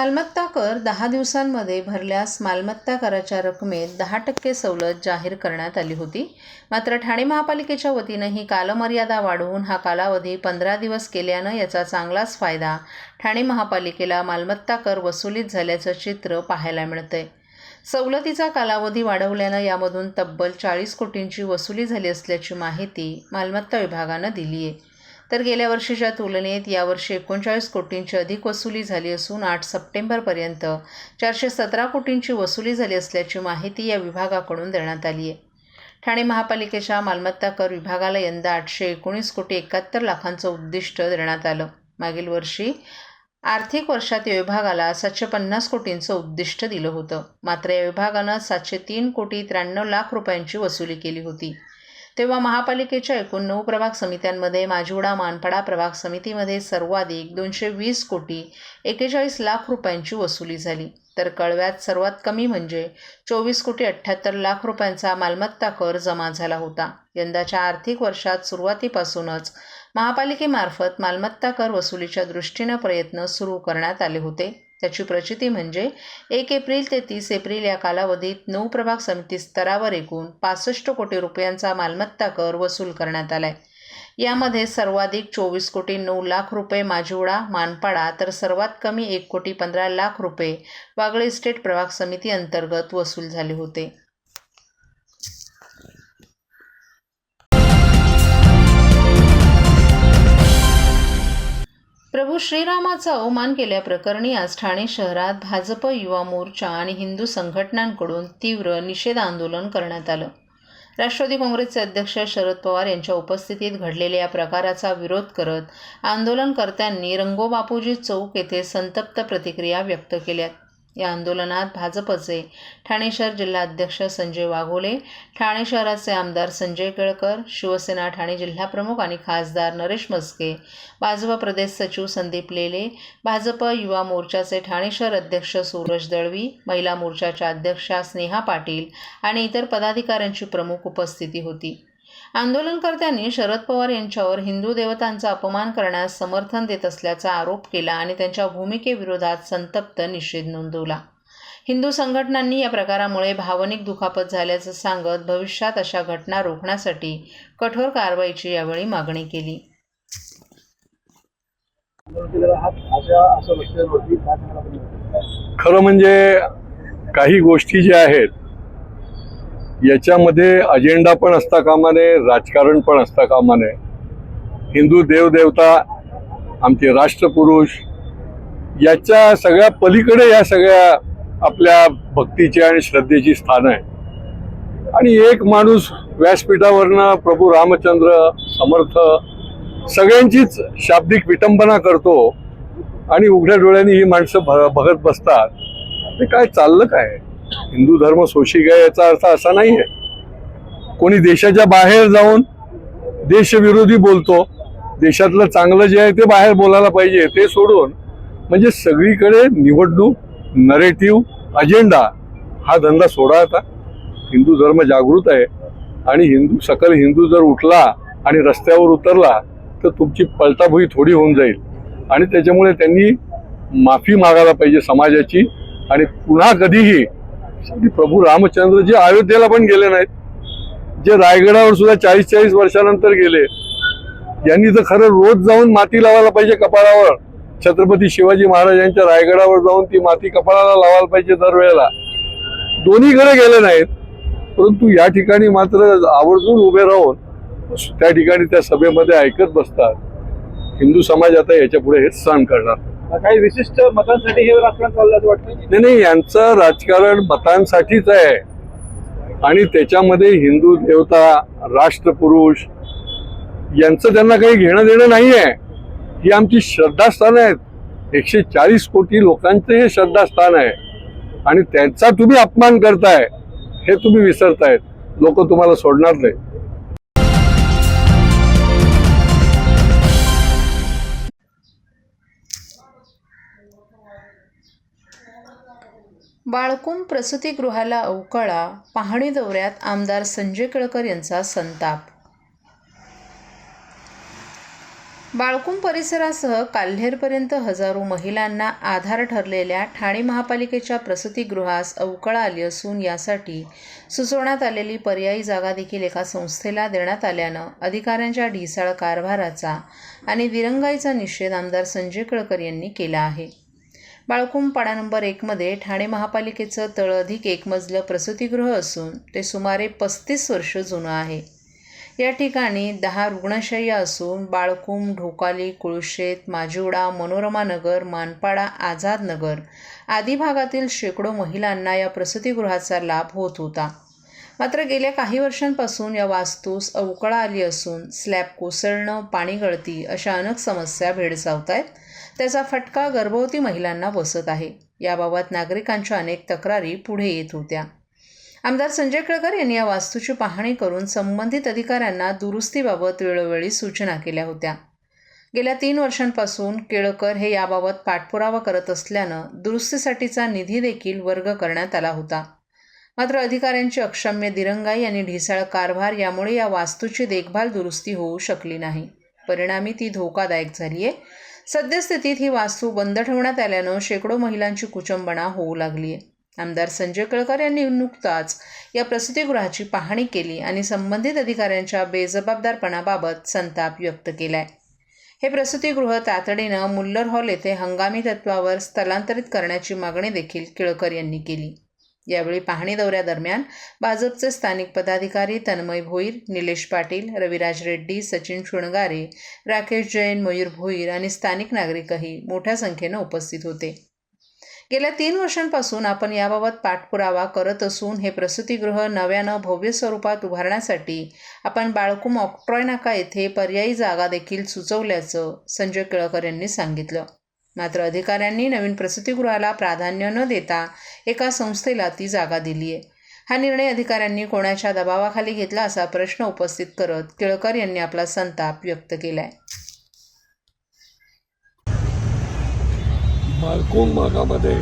मालमत्ता कर दहा दिवसांमध्ये भरल्यास मालमत्ता कराच्या रकमेत दहा टक्के सवलत जाहीर करण्यात आली होती. मात्र ठाणे महापालिकेच्या वतीनं ही कालमर्यादा वाढवून हा कालावधी पंधरा दिवस केल्यानं याचा चांगलाच फायदा ठाणे महापालिकेला मालमत्ता कर वसुलीत झाल्याचं चित्र पाहायला मिळतंय. सवलतीचा कालावधी वाढवल्यानं यामधून तब्बल चाळीस कोटींची वसुली झाली असल्याची माहिती मालमत्ता विभागानं दिली आहे तर गेल्या वर्षीच्या तुलनेत यावर्षी एकोणचाळीस कोटींची अधिक वसुली झाली असून आठ सप्टेंबरपर्यंत चारशे सतरा कोटींची वसुली झाली असल्याची माहिती या विभागाकडून देण्यात आली आहे. ठाणे महापालिकेच्या मालमत्ता कर विभागाला यंदा आठशे एकोणीस कोटी एकाहत्तर लाखांचं उद्दिष्ट देण्यात आलं. मागील वर्षी आर्थिक वर्षात या विभागाला सातशे पन्नास कोटींचं उद्दिष्ट दिलं होतं. मात्र या विभागानं सातशे तीन कोटी त्र्याण्णव लाख रुपयांची वसुली केली होती. तेव्हा महापालिकेच्या एकूण नऊ प्रभाग समित्यांमध्ये माजिवडा मानपाडा प्रभाग समितीमध्ये सर्वाधिक दोनशे वीस कोटी एकेचाळीस लाख रुपयांची वसुली झाली. तर कळव्यात सर्वात कमी म्हणजे चोवीस कोटी अठ्ठ्याहत्तर लाख रुपयांचा मालमत्ता कर जमा झाला होता. यंदाच्या आर्थिक वर्षात सुरुवातीपासूनच महापालिकेमार्फत मालमत्ता कर वसुलीच्या दृष्टीनं प्रयत्न सुरू करण्यात आले होते. त्याची प्रचिती म्हणजे एक एप्रिल ते तीस एप्रिल या कालावधीत नऊ प्रभाग समिती स्तरावर एकूण पासष्ट कोटी रुपयांचा मालमत्ता कर वसूल करण्यात आलाय. यामध्ये सर्वाधिक चोवीस कोटी नऊ लाख रुपये माजिवडा मानपाडा तर सर्वात कमी एक कोटी पंधरा लाख रुपये वागळे इस्टेट प्रभाग समिती अंतर्गत वसूल झाले होते. प्रभू श्रीरामाचा अवमान केल्याप्रकरणी आज ठाणे शहरात भाजप युवा मोर्चा आणि हिंदू संघटनांकडून तीव्र निषेध आंदोलन करण्यात आलं. राष्ट्रवादी काँग्रेसचे अध्यक्ष शरद पवार यांच्या उपस्थितीत घडलेल्या या प्रकाराचा विरोध करत आंदोलनकर्त्यांनी रंगोबापूजी चौक येथे संतप्त प्रतिक्रिया व्यक्त केल्यात. या आंदोलनात भाजपचे ठाणे शहर जिल्हाध्यक्ष संजय वाघोले ठाणे शहराचे आमदार संजय केळकर शिवसेना ठाणे जिल्हाप्रमुख आणि खासदार नरेश मस्के भाजप प्रदेश सचिव संदीप लेले भाजप युवा मोर्चाचे ठाणे शहर अध्यक्ष सूरज दळवी महिला मोर्चाच्या अध्यक्षा स्नेहा पाटील आणि इतर पदाधिकाऱ्यांची प्रमुख उपस्थिती होती. आंदोलनकर्त्यांनी शरद पवार यांच्यावर हिंदू देवतांचा अपमान करण्यास समर्थन देत असल्याचा आरोप केला आणि त्यांच्या भूमिकेविरोधात संतप्त निषेध नोंदवला. हिंदू संघटनांनी या प्रकारामुळे भावनिक दुखापत झाल्याचं सांगत भविष्यात अशा घटना रोखण्यासाठी कठोर कारवाईची यावेळी मागणी केली. खरं म्हणजे काही गोष्टी ज्या आहेत याच्यामध्ये अजेंडा पण असता कामा नये राजकारण पण असता कामा नये हिंदू देवदेवता आमचे राष्ट्रपुरुष याच्या सगळ्या पलीकडे या सगळ्या आपल्या भक्तीची आणि श्रद्धेची स्थान आहे. आणि एक माणूस व्यासपीठावरनं प्रभू रामचंद्र समर्थ सगळ्यांचीच शाब्दिक विटंबना करतो आणि उघड्या डोळ्यांनी ही माणसं भ बघत बसतात. ते काय चाललं काय? हिंदू धर्म सोशी आहे याचा अर्थ असा नाही आहे कोणी देशाच्या बाहेर जाऊन देशविरोधी बोलतो देशातलं चांगलं जे आहे ते बाहेर बोलायला पाहिजे ते सोडून म्हणजे सगळीकडे निवडणूक नरेटिव्ह अजेंडा हा धंदा सोडा आता. हिंदू धर्म जागृत आहे आणि हिंदू सकल हिंदू जर उठला आणि रस्त्यावर उतरला तर तुमची पलटाभुई थोडी होऊन जाईल. आणि त्याच्यामुळे त्यांनी माफी मागायला पाहिजे समाजाची आणि पुन्हा कधीही श्री प्रभू रामचंद्र जे अयोध्येला पण गेले नाहीत जे रायगडावर सुद्धा चाळीस चाळीस वर्षानंतर गेले यांनी तर खरं रोज जाऊन माती लावायला पाहिजे कपाळावर छत्रपती शिवाजी महाराजांच्या रायगडावर जाऊन ती माती कपाळाला लावायला पाहिजे दरवेळेला दोन्हीकडे गेले नाहीत परंतु या ठिकाणी मात्र आवर्जून उभे राहून त्या ठिकाणी त्या सभेमध्ये ऐकत बसतात. हिंदू समाज आता याच्यापुढे हेच सहन करणार. काही विशिष्ट मतांसाठी हे राजकारण चाललं असं वाटतं? नाही नाही यांचं राजकारण मतांसाठीच आहे. आणि त्याच्यामध्ये हिंदू देवता राष्ट्रपुरुष यांचं त्यांना काही घेणं देणं नाही आहे. ही आमची श्रद्धास्थान आहेत. एकशे चाळीस कोटी लोकांचं हे श्रद्धास्थान आहे. आणि त्यांचा तुम्ही अपमान करताय हे तुम्ही विसरतायत. लोक तुम्हाला सोडणार नाही बाळकुंभ प्रसूतीगृहाला अवकळा पाहणी दौऱ्यात आमदार संजय केळकर यांचा संताप. बाळकुम परिसरासह काल्हेरपर्यंत हजारो महिलांना आधार ठरलेल्या ठाणे महापालिकेच्या प्रसूतीगृहास अवकळा आली असून यासाठी सुचवण्यात आलेली पर्यायी जागा देखील एका संस्थेला देण्यात आल्यानं अधिकाऱ्यांच्या ढिसाळ कारभाराचा आणि दिरंगाईचा निषेध आमदार संजय कळकर यांनी केला आहे. बाळकुम पाडा नंबर एकमध्ये ठाणे महापालिकेचं तळ अधिक एक मजलं प्रसूतीगृह असून ते सुमारे पस्तीस वर्ष जुनं आहे. या ठिकाणी दहा रुग्णशय्या असून बाळकुम ढोकाली कुळशेत माजिवडा मनोरमा नगर मानपाडा आझाद नगर आदी भागातील शेकडो महिलांना या प्रसूतीगृहाचा लाभ होत होता. मात्र गेल्या काही वर्षांपासून या वास्तूस अवकळा आली असून स्लॅब कोसळणं पाणी गळती अशा अनेक समस्या भेडसावत आहेत त्याचा फटका गर्भवती महिलांना बसत आहे. याबाबत नागरिकांच्या अनेक तक्रारी पुढे येत होत्या. आमदार संजय केळकर यांनी या वास्तूची पाहणी करून संबंधित अधिकाऱ्यांना दुरुस्तीबाबत वेळोवेळी सूचना केल्या होत्या. गेल्या तीन वर्षांपासून केळकर हे याबाबत पाठपुरावा करत असल्यानं दुरुस्तीसाठीचा निधी देखील वर्ग करण्यात आला होता. मात्र अधिकाऱ्यांची अक्षम्य दिरंगाई आणि ढिसाळ कारभार यामुळे या वास्तूची देखभाल दुरुस्ती होऊ शकली नाही. परिणामी ती धोकादायक झाली आहे सद्यस्थितीत ही वास्तू बंद ठेवण्यात आल्यानं शेकडो महिलांची कुचंबणा होऊ लागली आहे आमदार संजय कळकर यांनी नुकताच या प्रसूतिगृहाची पाहणी केली आणि संबंधित अधिकाऱ्यांच्या बेजबाबदारपणाबाबत संताप व्यक्त केलाय. हे प्रसूतिगृह तातडीनं मुल्लर हॉल येथे हंगामी तत्वावर स्थलांतरित करण्याची मागणी देखील केळकर यांनी केली. यावेळी पाहणी दौऱ्यादरम्यान भाजपचे स्थानिक पदाधिकारी तन्मय भोईर निलेश पाटील रविराज रेड्डी सचिन शुणगारे राकेश जैन मयूर भोईर आणि स्थानिक नागरिकही मोठ्या संख्येनं उपस्थित होते. गेल्या तीन वर्षांपासून आपण याबाबत पाठपुरावा करत असून हे प्रसूतीगृह नव्यानं भव्य स्वरूपात उभारण्यासाठी आपण बाळकुम ऑक्ट्रॉय नाका येथे पर्यायी जागा देखील सुचवल्याचं संजय केळकर यांनी सांगितलं. मात्र अधिकाऱ्यांनी नवीन प्रसूतिगृहाला प्राधान्य न देता एका संस्थेला ती जागा दिली आहे. हा निर्णय अधिकाऱ्यांनी कोणाच्या दबावाखाली घेतला असा प्रश्न उपस्थित करत केळकर यांनी आपला संताप व्यक्त केला आहे मालकोम भागामध्ये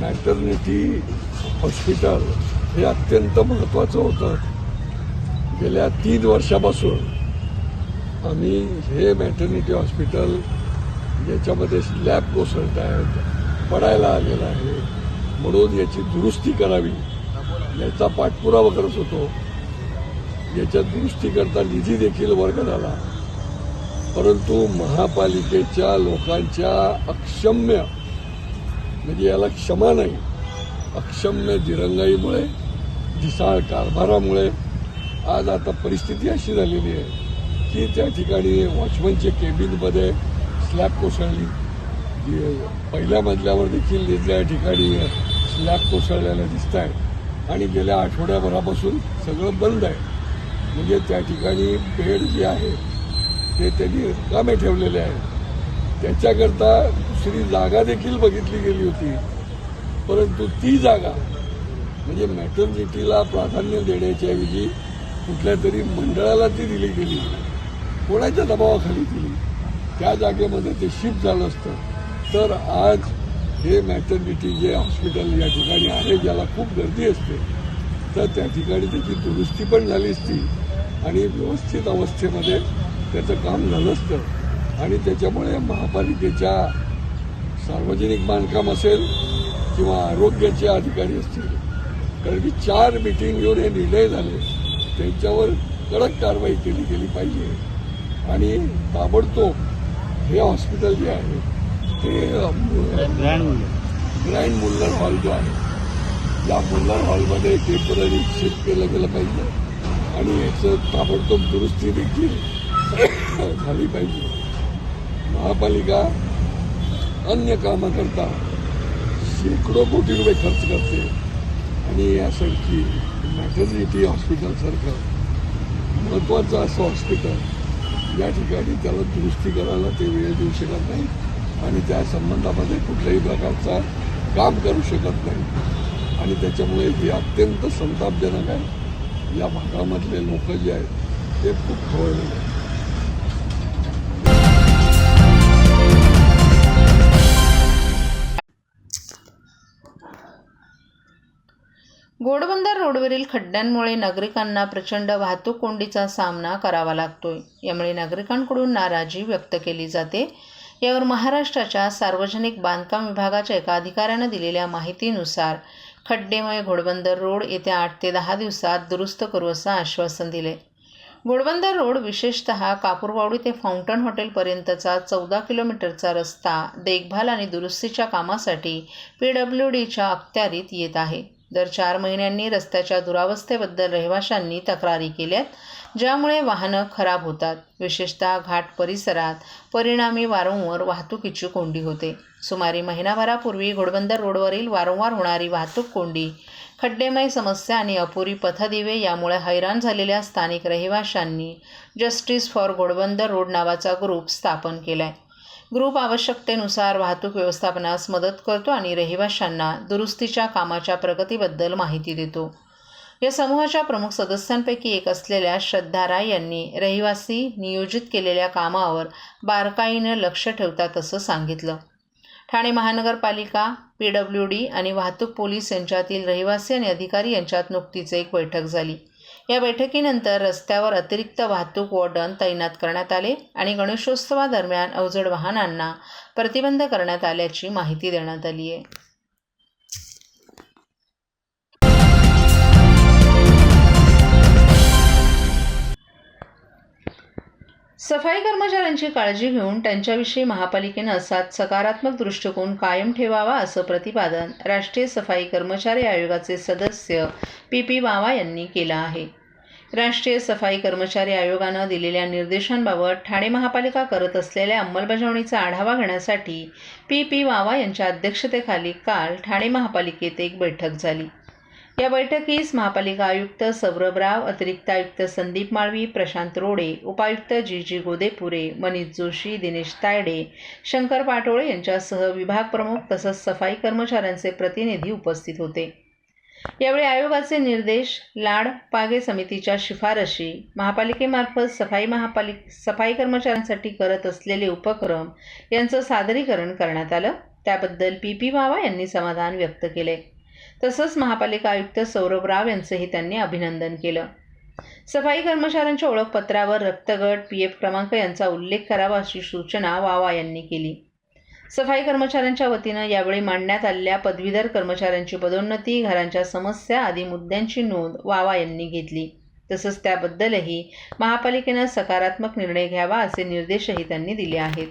मॅटर्निटी हॉस्पिटल हे अत्यंत महत्त्वाचं होतं. गेल्या तीन वर्षापासून आम्ही हे मॅटर्निटी हॉस्पिटल याच्यामध्ये स्लॅब कोसळत आहेत पडायला आलेला आहे. म्हणून याची दुरुस्ती करावी. याचा पाठपुरावा करत होतो. याच्या दुरुस्तीकरता निधी देखील वर्ग झाला. परंतु महापालिकेच्या लोकांच्या अक्षम्य म्हणजे याला क्षमा नाही अक्षम्य दिरंगाईमुळे ढिसाळ कारभारामुळे आज आता परिस्थिती अशी झालेली आहे की त्या ठिकाणी वॉचमनच्या केबिनमध्ये स्लॅब कोसळली. जी पहिल्या मजल्यावर देखील या ठिकाणी स्लॅब कोसळलेल्या दिसत आहेत आणि गेल्या आठवड्याभरापासून सगळं बंद आहे. म्हणजे त्या ठिकाणी बेड जे आहे ते त्यांनी रिकामे ठेवलेले आहे. त्याच्याकरता दुसरी जागा देखील बघितली गेली होती. परंतु ती जागा म्हणजे मॅटर्निटीला प्राधान्य देण्याच्याऐवजी कुठल्या तरी मंडळाला ती दिली गेली. कोणाच्या दबावाखाली दिली? त्या जागेमध्ये ते शिफ्ट झालं असतं. तर आज हे मॅटर्निटी जे हॉस्पिटल या ठिकाणी आहे ज्याला खूप गर्दी असते तर त्या ठिकाणी त्याची दुरुस्ती पण झाली असती. आणि व्यवस्थित अवस्थेमध्ये त्याचं काम झालं असतं. आणि त्याच्यामुळे महापालिकेच्या सार्वजनिक बांधकाम असेल किंवा आरोग्याचे अधिकारी असतील कारण की चार मिटिंग घेऊन हे निर्णय झाले. त्यांच्यावर कडक कारवाई केली गेली पाहिजे. आणि ताबडतोब हे हॉस्पिटल जे आहे ते ग्रँड मुल्लर हॉल जो आहे या मुल्लर हॉलमध्ये टेंपररी शिफ्ट केलं गेलं पाहिजे. आणि याचं ताबडतोब दुरुस्ती देखील झाली पाहिजे. महापालिका अन्य कामाकरता शेकडो कोटी रुपये खर्च करते. आणि यासारखी मॅटर्निटी हॉस्पिटलसारखं महत्त्वाचं असं हॉस्पिटल या ठिकाणी त्याला दुरुस्ती करायला ते वेळ देऊ शकत नाही. आणि त्या संबंधामध्ये कुठल्याही प्रकारचा काम करू शकत नाही. आणि त्याच्यामुळे हे अत्यंत संतापजनक आहे. या भागामधले लोक जे आहेत ते खूप खवळलेले आहेत. रस्त्यावरील खड्ड्यांमुळे नागरिकांना प्रचंड वाहतूक कोंडीचा सामना करावा लागतोय. यामुळे नागरिकांकडून नाराजी व्यक्त केली जाते. यावर महाराष्ट्राच्या सार्वजनिक बांधकाम विभागाच्या एका अधिकाऱ्यानं दिलेल्या माहितीनुसार खड्डेमय घोडबंदर रोड येत्या आठ ते दहा दिवसात दुरुस्त करू असं आश्वासन दिले. घोडबंदर रोड विशेषतः कापूरवावडी ते फाउंटन हॉटेलपर्यंतचा चौदा किलोमीटरचा रस्ता देखभाल आणि दुरुस्तीच्या कामासाठी पी डब्ल्यू डीच्या अखत्यारीत येत आहे. दर चार महिन्यांनी रस्त्याच्या दुरावस्थेबद्दल रहिवाशांनी तक्रारी केल्यात ज्यामुळे वाहनं खराब होतात. विशेषतः घाट परिसरात परिणामी वारंवार वाहतुकीची कोंडी होते. सुमारे महिनाभरापूर्वी घोडबंदर रोडवरील वारंवार होणारी वाहतूक कोंडी खड्डेमय समस्या आणि अपुरी पथदिवे यामुळे हैराण झालेल्या स्थानिक रहिवाशांनी जस्टिस फॉर घोडबंदर रोड नावाचा ग्रुप स्थापन केलाय. ग्रुप आवश्यकतेनुसार वाहतूक व्यवस्थापनास मदत करतो आणि रहिवाशांना दुरुस्तीच्या कामाच्या प्रगतीबद्दल माहिती देतो. या समूहाच्या प्रमुख सदस्यांपैकी एक असलेल्या श्रद्धा राय यांनी रहिवासी नियोजित केलेल्या कामावर बारकाईनं लक्ष ठेवतात असं सांगितलं. ठाणे महानगरपालिका पी डब्ल्यू डी आणि वाहतूक पोलीस यांच्यातील रहिवासी आणि अधिकारी यांच्यात नुकतीच एक बैठक झाली. या बैठकीनंतर रस्त्यावर अतिरिक्त वाहतूक वॉर्डन तैनात करण्यात आले आणि गणेशोत्सवादरम्यान अवजड वाहनांना प्रतिबंध करण्यात आल्याची माहिती देण्यात आली आहे. सफाई कर्मचाऱ्यांची काळजी घेऊन त्यांच्याविषयी महापालिकेनं असाच सकारात्मक दृष्टिकोन कायम ठेवावा असं प्रतिपादन राष्ट्रीय सफाई कर्मचारी आयोगाचे सदस्य पी पी वावा यांनी केलं आहे. राष्ट्रीय सफाई कर्मचारी आयोगानं दिलेल्या निर्देशांबाबत ठाणे महापालिका करत असलेल्या अंमलबजावणीचा आढावा घेण्यासाठी पी पी वावा यांच्या अध्यक्षतेखाली काल ठाणे महापालिकेत एक बैठक झाली. या बैठकीस महापालिका आयुक्त सौरभ राव अतिरिक्त आयुक्त संदीप माळवी प्रशांत रोडे उपायुक्त जी जी गोदेपुरे मनीष जोशी दिनेश तायडे शंकर पाटोळे यांच्यासह विभाग प्रमुख तसंच सफाई कर्मचाऱ्यांचे प्रतिनिधी उपस्थित होते. यावेळी आयोगाचे निर्देश लाड पागे समितीच्या शिफारशी महापालिकेमार्फत सफाई महापालिक सफाई कर्मचाऱ्यांसाठी करत असलेले उपक्रम यांचं सादरीकरण करण्यात आलं. त्याबद्दल पी पी वावा यांनी समाधान व्यक्त केले. तसंच महापालिका आयुक्त सौरभ राव यांचंही त्यांनी अभिनंदन केलं. सफाई कर्मचाऱ्यांच्या ओळखपत्रावर रक्तगट पी एफ क्रमांक यांचा उल्लेख करावा अशी सूचना वावा यांनी केली. सफाई कर्मचाऱ्यांच्या वतीनं यावेळी मांडण्यात आलेल्या पदवीधर कर्मचाऱ्यांची पदोन्नती घरांच्या समस्या आदी मुद्द्यांची नोंद वावा यांनी घेतली. तसंच त्याबद्दलही महापालिकेनं सकारात्मक निर्णय घ्यावा असे निर्देशही त्यांनी दिले आहेत.